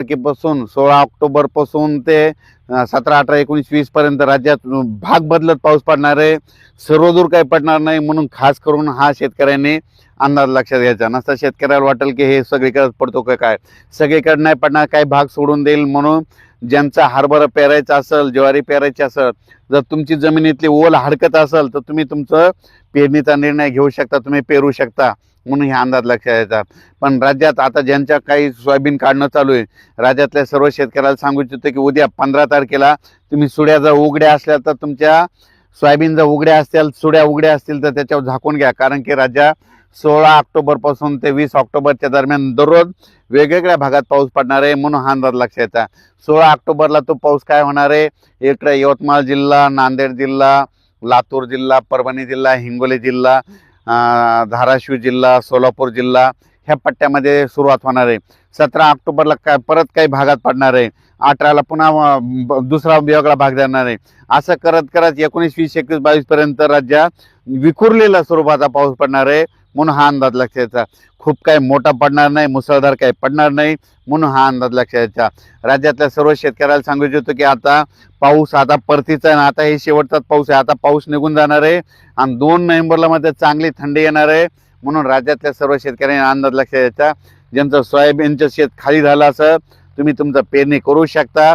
तारखेपासून सोळा ऑक्टोबरपासून ते सतरा अठरा एकोणीस वीस पर्यंत राज्यात भाग बदलत पाऊस पडणार आहे. सर्वदूर काही पडणार नाही म्हणून खास करून हा शेतकऱ्यांनी अंदाज लक्षात घ्यायचा. नसता शेतकऱ्याला वाटेल की हे सगळीकडे पडतो का काय? सगळीकडे नाही पडणार काही भाग सोडून देईल म्हणून ज्यांचा हरभरा पेरायचा असेल ज्वारी पेरायची असेल जर तुमची जमिनीतली ओल हडकत असेल तर तुम्ही तुमचं पेरणीचा निर्णय घेऊ शकता तुम्ही पेरू शकता म्हणून हे अंदाज लक्षात यायचा पण राज्यात आता ज्यांच्या काही सोयाबीन काढणं चालू आहे राज्यातल्या सर्व शेतकऱ्याला सांगू इच्छितो की उद्या पंधरा तारखेला तुम्ही सुड्या जर उघड्या असल्या तर तुमच्या सोयाबीन जर उघड्या असतील सुड्या उघड्या असतील तर त्याच्यावर झाकून घ्या. कारण की राज्यात सोळा ऑक्टोबरपासून ते वीस ऑक्टोबरच्या दरम्यान दररोज वेगवेगळ्या भागात पाऊस पडणार आहे म्हणून हा अंदाज लक्षात येता. सोळा ऑक्टोबरला तो पाऊस काय होणार आहे? इकडे यवतमाळ जिल्हा नांदेड जिल्हा लातूर जिल्हा परभणी जिल्हा हिंगोली जिल्हा धाराशिव जिल्हा सोलापूर जिल्हा ह्या पट्ट्यामध्ये सुरुवात होणार आहे. सतरा ऑक्टोबरला काय परत काही भागात पडणार आहे. अठराला पुन्हा ब- दुसरा वेगळा भाग देणार आहे. असं करत करत एकोणीस वीस एकवीस बावीसपर्यंत राज्यात विखुरलेला स्वरूपाचा पाऊस पडणार आहे म्हणून हा अंदाज लक्षात यायचा खूप काही मोठा पडणार नाही मुसळधार काही पडणार नाही म्हणून हा अंदाज लक्षात यायचा राज्यातल्या सर्व शेतकऱ्याला सांगू इच्छितो की आता पाऊस आता परतीचा आहे आणि आता हे शेवटचाच पाऊस आहे. आता पाऊस निघून जाणार आहे आणि दोन नोव्हेंबरला मध्ये चांगली थंडी येणार आहे. म्हणून राज्यातल्या सर्व शेतकऱ्यांनी अंदाज लक्षात यायचा ज्यांचं सोयाबीनचं शेत खाली झालं असं तुम्ही तुमचं पेरणी करू शकता.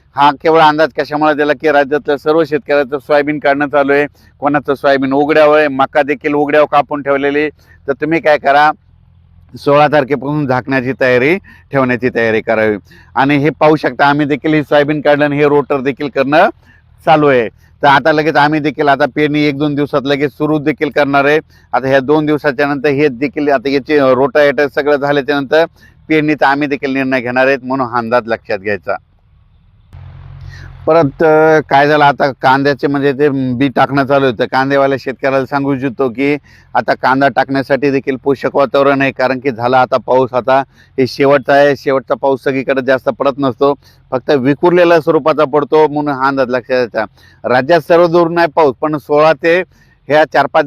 हा केवळ अंदाज कशामुळे दिला की राज्यातल्या सर्व शेतकऱ्याचं सोयाबीन काढणं चालू आहे कोणाचं सोयाबीन उघड्यावर आहे मका देखील उघड्यावर कापून ठेवलेली तर तुम्ही काय करा सोळा तारखेपासून झाकण्याची तयारी ठेवण्याची तयारी करावी. आणि हे पाहू शकता आम्ही देखील ही सोयाबीन काढलं आणि हे रोटर देखील करणं चालू आहे. तर आता लगेच आम्ही देखील आता पेरणी एक दोन दिवसात लगेच सुरू देखील करणार आहे. आता ह्या दोन दिवसाच्या नंतर हे देखील आता याचे रोटावेटर सगळं झाल्याच्यानंतर पेरणीचा आम्ही देखील निर्णय घेणार आहेत म्हणून हा अंदाज लक्षात घ्यायचा. परत काय झालं आता कांद्याचे म्हणजे ते बी टाकणं चालू होतं. कांदेवाल्या शेतकऱ्याला सांगू इच्छितो की आता कांदा टाकण्यासाठी देखील पोषक वातावरण आहे. कारण की झाला आता पाऊस. आता हे शेवटचा आहे. शेवटचा पाऊस सगळीकडे जास्त पडत नसतो. फक्त विखुरलेल्या स्वरूपाचा पडतो म्हणून हा अंदाज लक्षात यायचा राज्यात सर्व दूर नाही पाऊस पण सोळा ते ह्या चार पाच